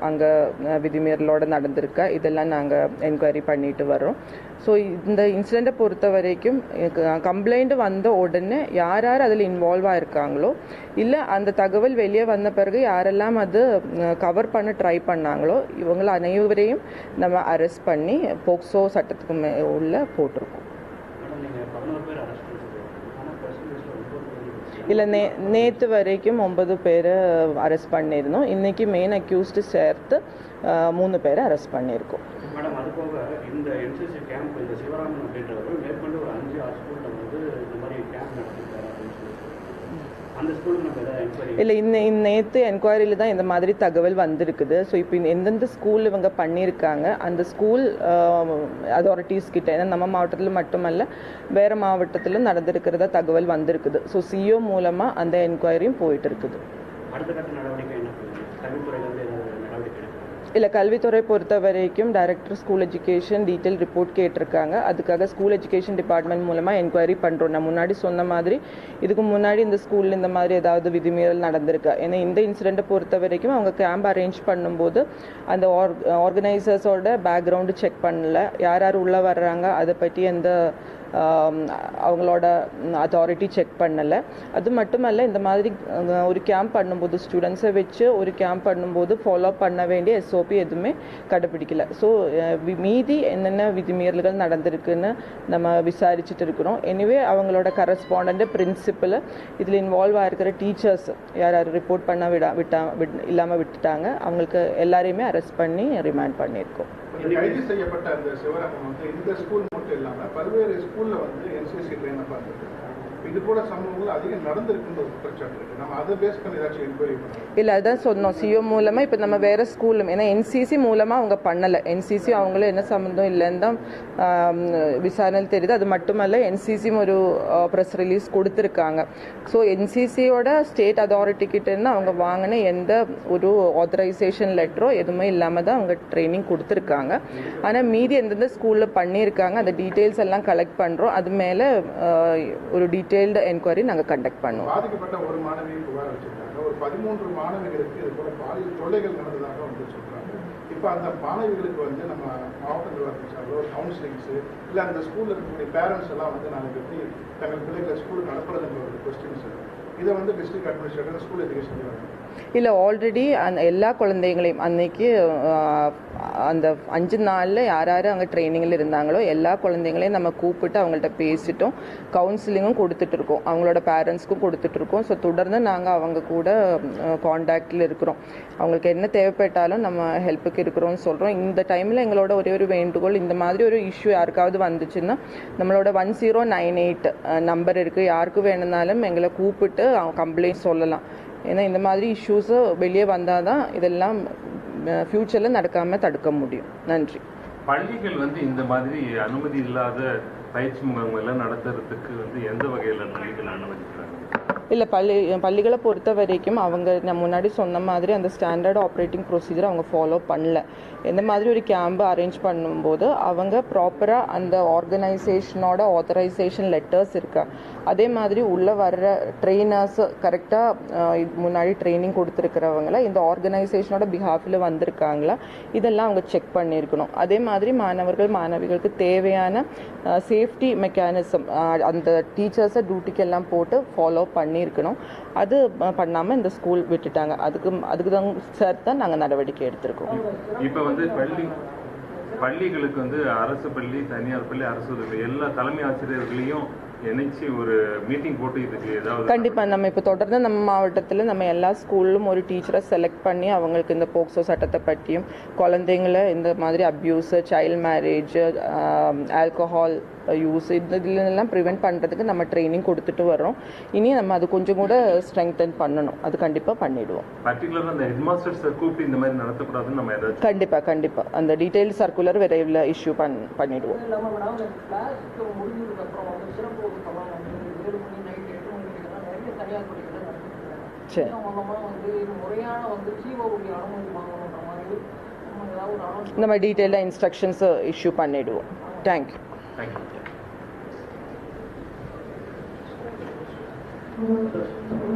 அங்கே விதிமீறலோட நடந்திருக்கா இதெல்லாம் நாங்கள் என்கொயரி பண்ணிட்டு வரோம் ஸோ இந்த இன்சிடெண்ட்டை பொறுத்த வரைக்கும் கம்ப்ளைண்ட் வந்த உடனே யார் யார் அதில் இன்வால்வ் ஆயிருக்காங்களோ இல்லை அந்த தகவல் வெளியே வந்த பிறகு யாரெல்லாம் அது கவர் பண்ண ட்ரை பண்ணாங்களோ இவங்களை அனைவரையும் நம்ம அரெஸ்ட் பண்ணி போக்சோ சட்டத்துக்கு மே உள்ள போட்டிருக்கோம் மேடம் நீங்கள் பதினோரு பேர் அரெஸ்ட் பண்ணிருக்கீங்க ஆனால் பர்சன்டேஜில் ஒன்பது பேர் இல்லை நே நேற்று வரைக்கும் ஒன்பது பேரை அரெஸ்ட் பண்ணியிருந்தோம். இன்றைக்கி மெயின் அக்யூஸ்டு சேர்த்து மூணு பேரை அரெஸ்ட் பண்ணியிருக்கோம். மேடம் அது போக இந்த என்சிசி கேம்ப் இந்த சிவராமன் அப்படின்றவர் மேற்கொண்டு ஒரு அஞ்சு ஆறு வந்து இந்த மாதிரி கேம்ப் நடத்திருக்காரு அப்படின்னு சொல்லி அந்த ஸ்கூலுக்கு நம்ம எதாவது என்கொயரி இல்லை இன்ன நேற்று என்கொயரியில் தான் இந்த மாதிரி தகவல் வந்திருக்குது. ஸோ இப்போ எந்தெந்த ஸ்கூல் இவங்க பண்ணியிருக்காங்க அந்த ஸ்கூல் அத்தாரிட்டிஸ் கிட்ட. ஏன்னா நம்ம மாவட்டத்தில் மட்டுமல்ல வேறு மாவட்டத்திலும் நடந்திருக்கிறதா தகவல் வந்திருக்குது. ஸோ சிஓ மூலமாக அந்த என்கொயரியும் போயிட்டு இருக்குது அடுத்த கட்ட நடவடிக்கை என்ன பண்ணுவீங்க கல்வித்துறையிலேருந்து ஏதாவது நடவடிக்கை எடுக்கணும் இல்லை கல்வித்துறை பொறுத்த வரைக்கும் director school education detail report கேட்டிருக்காங்க. அதுக்காக ஸ்கூல் எஜுகேஷன் டிபார்ட்மெண்ட் மூலமாக என்கொயரி பண்ணுறோம் நான் முன்னாடி சொன்ன மாதிரி இதுக்கு முன்னாடி இந்த ஸ்கூலில் இந்த மாதிரி ஏதாவது விதிமீறல் நடந்திருக்கா? ஏன்னா இந்த இன்சிடெண்ட்டை பொறுத்த வரைக்கும் அவங்க கேம்ப் அரேஞ்ச் பண்ணும்போது அந்த ஆர் ஆர்கனைசர்ஸோட பேக்ரவுண்டு செக் பண்ணல. யார் யார் உள்ளே வர்றாங்க அதை பற்றி எந்த அவங்களோட அத்தாரிட்டி செக் பண்ணலை. அது மட்டுமல்ல இந்த மாதிரி ஒரு கேம்ப் பண்ணும்போது ஸ்டூடெண்ட்ஸை வச்சு ஒரு கேம்ப் பண்ணும்போது ஃபாலோ பண்ண வேண்டிய எஸ்ஓபி எதுவுமே கடைப்பிடிக்கல ஸோ மீதி என்னென்ன விதிமீறல்கள் நடந்திருக்குன்னு நம்ம விசாரிச்சுட்டு இருக்கிறோம். எனிவே அவங்களோட கரஸ்பாண்டண்ட் பிரின்சிபல் இதில் இன்வால்வ் ஆகிருக்கிற டீச்சர்ஸ் யார் யார் ரிப்போர்ட் பண்ண விடா விட்டா விட் இல்லாமல் விட்டுட்டாங்க. அவங்களுக்கு எல்லாரையுமே அரெஸ்ட் பண்ணி ரிமாண்ட் பண்ணியிருக்கோம். கைது செய்யப்பட்ட அந்த சிவராமன் வந்து இந்த ஸ்கூல் மட்டும் இல்லாம பல்வேறு ஸ்கூல்ல வந்து என்சிசி ட்ரெயினர் பார்த்துருக்கு இல்லை அதான் சொன்னோம். சிஓ மூலமாக இப்போ நம்ம வேறு ஸ்கூலும் ஏன்னா என்சிசி மூலமாக அவங்க பண்ணலை. என்சிசி அவங்களும் என்ன சம்மந்தம் இல்லைன்னு தான் விசாரணையில் தெரியுது. அது மட்டுமல்ல என்சிசியும் ஒரு ப்ரெஸ் ரிலீஸ் கொடுத்துருக்காங்க. ஸோ என்சிசியோட ஸ்டேட் அத்தாரிட்டி கிட்டேருந்து அவங்க வாங்கின எந்த ஒரு ஆத்தரைசேஷன் லெட்டரோ எதுவுமே இல்லாமல் தான் அவங்க ட்ரைனிங் கொடுத்துருக்காங்க. ஆனால் மீதி எந்தெந்த ஸ்கூலில் பண்ணியிருக்காங்க அந்த டீட்டெயில்ஸ் எல்லாம் கலெக்ட் பண்ணுறோம் அது மேலே ஒரு டீட்டெயில் டீட்டெயில்டு என்கொயரி நாங்கள் கண்டக்ட் பண்ணுவோம். பாதிக்கப்பட்ட ஒரு மாணவியும் புகார் வச்சிருக்காங்க. ஒரு பதிமூன்று மாணவிகளுக்கு இது போல பாலியல் தொல்லைகள் நடந்ததாக வந்து சொல்கிறாங்க இப்போ அந்த மாணவிகளுக்கு வந்து நம்ம மாவட்ட நிர்வாகத்தின் சார்பில் கவுன்சிலிங்ஸு இல்லை அந்த ஸ்கூலில் இருக்கக்கூடிய பேரண்ட்ஸ் எல்லாம் வந்து நாங்கள் எப்படி தங்கள் பிள்ளைகளை ஸ்கூலுக்கு அனுப்புறதுன்ற ஒரு கொஸ்டின்ஸ் இதை வந்து டிஸ்ட்ரிக்ட் அட்மினிஸ்ட்ரேட்டர் ஸ்கூல் எஜுகேஷன் இல்லை ஆல்ரெடி அந்த எல்லா குழந்தைங்களையும் அன்னைக்கு அந்த அஞ்சு நாளில் யார் யார் அங்கே ட்ரைனிங்கில் இருந்தாங்களோ எல்லா குழந்தைங்களையும் நம்ம கூப்பிட்டு அவங்கள்ட்ட பேசிட்டோம். கவுன்சிலிங்கும் கொடுத்துட்ருக்கோம் அவங்களோட பேரண்ட்ஸ்க்கும் கொடுத்துட்ருக்கோம் ஸோ தொடர்ந்து நாங்கள் அவங்க கூட காண்டாக்டில் இருக்கிறோம். அவங்களுக்கு என்ன தேவைப்பட்டாலும் நம்ம ஹெல்ப்புக்கு இருக்கிறோம்னு சொல்கிறோம் இந்த டைமில் எங்களோட ஒரே ஒரு வேண்டுகோள் இந்த மாதிரி ஒரு இஷ்யூ யாருக்காவது வந்துச்சுன்னா நம்மளோட one zero nine eight number இருக்குது யாருக்கு வேணும்னாலும் எங்களை கூப்பிட்டு கம்ப்ளைண்ட் சொல்லலாம். ஏன்னா இந்த மாதிரி இஷ்யூஸு வெளியே வந்தால் தான் இதெல்லாம் ஃப்யூச்சரில் நடக்காமல் தடுக்க முடியும். நன்றி. பள்ளிகள் வந்து இந்த மாதிரி அனுமதி இல்லாத பயிற்சி முகாம்கள் நடத்துறதுக்கு வந்து எந்த வகையில் பள்ளிகள் அனுமதிக்கிறாங்க? இல்லை பள்ளி பள்ளிகளை பொறுத்த வரைக்கும் அவங்க நான் முன்னாடி சொன்ன மாதிரி அந்த ஸ்டாண்டர்ட் ஆப்ரேட்டிங் ப்ரொசீஜர் அவங்க ஃபாலோ பண்ணல. எந்த மாதிரி ஒரு கேம்பு அரேஞ்ச் பண்ணும்போது அவங்க ப்ராப்பராக அந்த ஆர்கனைசேஷனோட ஆத்தரைசேஷன் லெட்டர்ஸ் இருக்கா. அதே மாதிரி உள்ளே வர்ற ட்ரெயினர்ஸ் கரெக்டாக முன்னாடி ட்ரைனிங் கொடுத்துருக்கிறவங்கள இந்த ஆர்கனைசேஷனோட பிஹாஃபில் வந்திருக்காங்களா இதெல்லாம் அவங்க செக் பண்ணியிருக்கணும் அதே மாதிரி மாணவர்கள் மாணவிகளுக்கு தேவையான சேஃப்டி மெக்கானிசம் அந்த டீச்சர்ஸை டியூட்டிக்கெல்லாம் போட்டு ஃபாலோ பண்ணி பண்ணியிருக்கணும். அது பண்ணாமல் இந்த ஸ்கூல் விட்டுட்டாங்க. அதுக்கு அதுக்கு தான் சார் தான் நாங்கள் நடவடிக்கை எடுத்திருக்கோம். இப்ப வந்து பள்ளி பள்ளிகளுக்கு வந்து அரசு பள்ளி தனியார் பள்ளி அரசு எல்லா தலைமை ஆசிரியர்களையும் இணைச்சு ஒரு மீட்டிங் போட்டு இதுக்கு ஏதாவது கண்டிப்பாக நம்ம இப்போ தொடர்ந்து நம்ம மாவட்டத்தில் நம்ம எல்லா ஸ்கூல்லும் ஒரு டீச்சரை செலக்ட் பண்ணி அவங்களுக்கு இந்த போக்சோ சட்டத்தை பற்றியும் குழந்தைங்கள இந்த மாதிரி abuse child marriage alcohol use இந்த இதுலெல்லாம் ப்ரிவெண்ட் பண்ணுறதுக்கு நம்ம ட்ரைனிங் கொடுத்துட்டு வரோம் இனி நம்ம அது கொஞ்சம் கூட ஸ்ட்ரெங்தன் பண்ணணும். அது கண்டிப்பாக பண்ணிடுவோம். பர்டிகுலராக அந்த ஹெட் மாஸ்டர்ஸை கூப்பிட்டு இந்த மாதிரி நடத்தக்கூடாதுன்னு நம்ம ஏதாச்சும் கண்டிப்பாக கண்டிப்பாக அந்த டீட்டெயில் சர்க்குலர் விரைவில் இஷ்யூ பண் பண்ணிடுவோம். இல்லாமல் மேடம் இந்த கிளாஸுக்கு முடிஞ்சதுக்கு அப்புறம் வந்து சிறப்பு வகுப்பெல்லாம் வந்து ஏழு மணி நைட் எட்டு மணிக்கெல்லாம் நிறைய தனியார் பள்ளிகள் நடந்துட்டு சரி. மூலமாக வந்து இது முறையான வந்து ஜீவோவுடைய அனுமதி வாங்கணுன்ற மாதிரி நம்ம ஏதாவது ஒரு அனுமதி நம்ம டீட்டெயிலாக இன்ஸ்ட்ரக்ஷன்ஸ் இஷ்யூ பண்ணிடுவோம். Thank you thank you